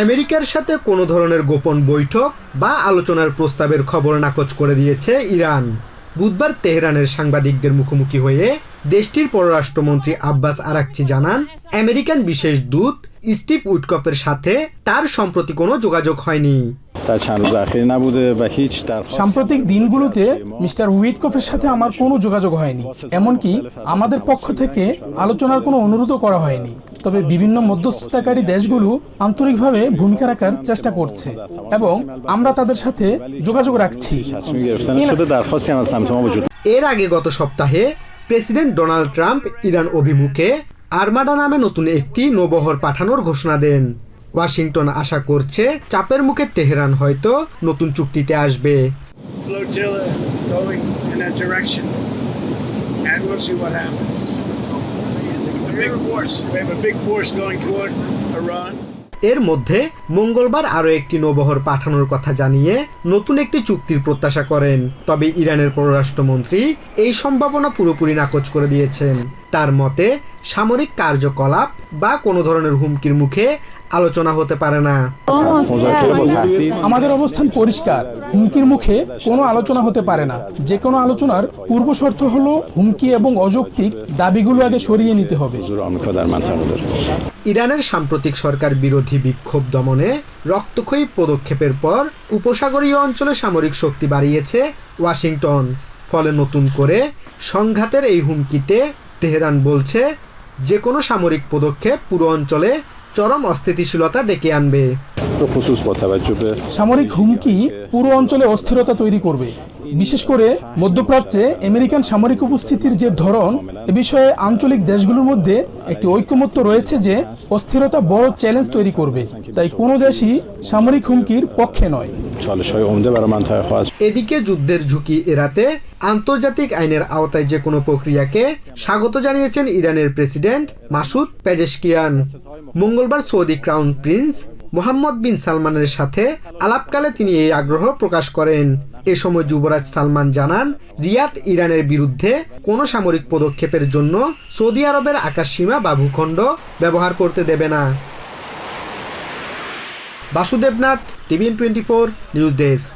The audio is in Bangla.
আমেরিকার সাথে কোনো ধরনের গোপন বৈঠক বা আলোচনার প্রস্তাবের খবর নাকচ করে দিয়েছে ইরান। বুধবার তেহরানের সাংবাদিকদের মুখোমুখি হয়ে দেশটির পররাষ্ট্রমন্ত্রী আব্বাস আরাকচি জানান, আমেরিকান বিশেষ দূত স্টিভ উডকপের সাথে তার সম্প্রতি কোনো যোগাযোগ হয়নি। সাম্প্রতিক দিনগুলোতে মিস্টার উইডকফের সাথে আমার কোনো যোগাযোগ হয়নি, এমনকি আমাদের পক্ষ থেকে আলোচনার কোনো অনুরোধও করা হয়নি। তবে বিভিন্ন মধ্যস্থতাকারী দেশগুলো আন্তরিকভাবে ভূমিকা রাখার চেষ্টা করছে এবং আমরা তাদের সাথে যোগাযোগ রাখছি। এর আগে গত সপ্তাহে প্রেসিডেন্ট ডোনাল্ড ট্রাম্প ইরান অভিমুখে আর্মাডা নামে নতুন একটি নৌবহর পাঠানোর ঘোষণা দেন। ওয়াশিংটন আশা করছে চাপের মুখে তেহরান হয়তো নতুন চুক্তিতে আসবে। And we'll see what happens. Big force. We have a big force going toward Iran. এর মধ্যে মঙ্গলবার আরও একটি নৌবহর পাঠানোর কথা জানিয়ে নতুন একটি চুক্তির প্রত্যাশা করেন। তবে ইরানের পররাষ্ট্রমন্ত্রী এই সম্ভাবনা পুরোপুরি নাকচ করে দিয়েছেন। তার মতে, সামরিক কার্যকলাপ বা কোনো ধরনের হুমকির মুখে আলোচনা হতে পারে না। আমাদের অবস্থান পরিষ্কার। হুমকির মুখে কোনো আলোচনা হতে পারে না। যে কোনো আলোচনার পূর্ব শর্ত হলো হুমকি এবং অযৌক্তিক দাবিগুলো আগে সরিয়ে নিতে হবে। ইরানের সাম্প্রতিক সরকার বিরোধী বিক্ষোভ দমনে রক্তক্ষয়ী পদক্ষেপের পর উপসাগরীয় অঞ্চলে সামরিক শক্তি বাড়িয়েছে ওয়াশিংটন। ফলে নতুন করে সংঘাতের এই হুমকিতে তেহরান বলছে যে কোনো সামরিক পদক্ষেপ পুরো অঞ্চলে চরম অস্থিতিশীলতা ডেকে আনবে। সামরিক হুমকি পুরো অঞ্চলে অস্থিরতা তৈরি করবে। বিশেষ করে মধ্যপ্রাচ্যে আমেরিকান সামরিক উপস্থিতির যে ধরন এ বিষয়ে আঞ্চলিক দেশগুলোর মধ্যে একটি ঐক্যমত্য রয়েছে যে অস্থিরতা বড় চ্যালেঞ্জ তৈরি করবে। তাই কোনো দেশই সামরিক হুমকির পক্ষে নয়। এদিকে যুদ্ধের ঝুঁকি এড়াতে আন্তর্জাতিক আইনের আওতায় যে কোনো প্রক্রিয়াকে স্বাগত জানিয়েছেন ইরানের প্রেসিডেন্ট মাসুদ পেজেশকিয়ান। মঙ্গল মঙ্গলবার Saudi crown prince Mohammed bin সালমানের সাথে আলাপকালে তিনি এই আগ্রহ প্রকাশ করেন। এ সময় যুবরাজ সালমান জানান, রিয়াদ ইরানের বিরুদ্ধে কোনো সামরিক পদক্ষেপের জন্য সৌদি আরবের আকাশসীমা বা ভূখণ্ড ব্যবহার করতে দেবে না। Basudeb Nath T V N twenty four, news desk.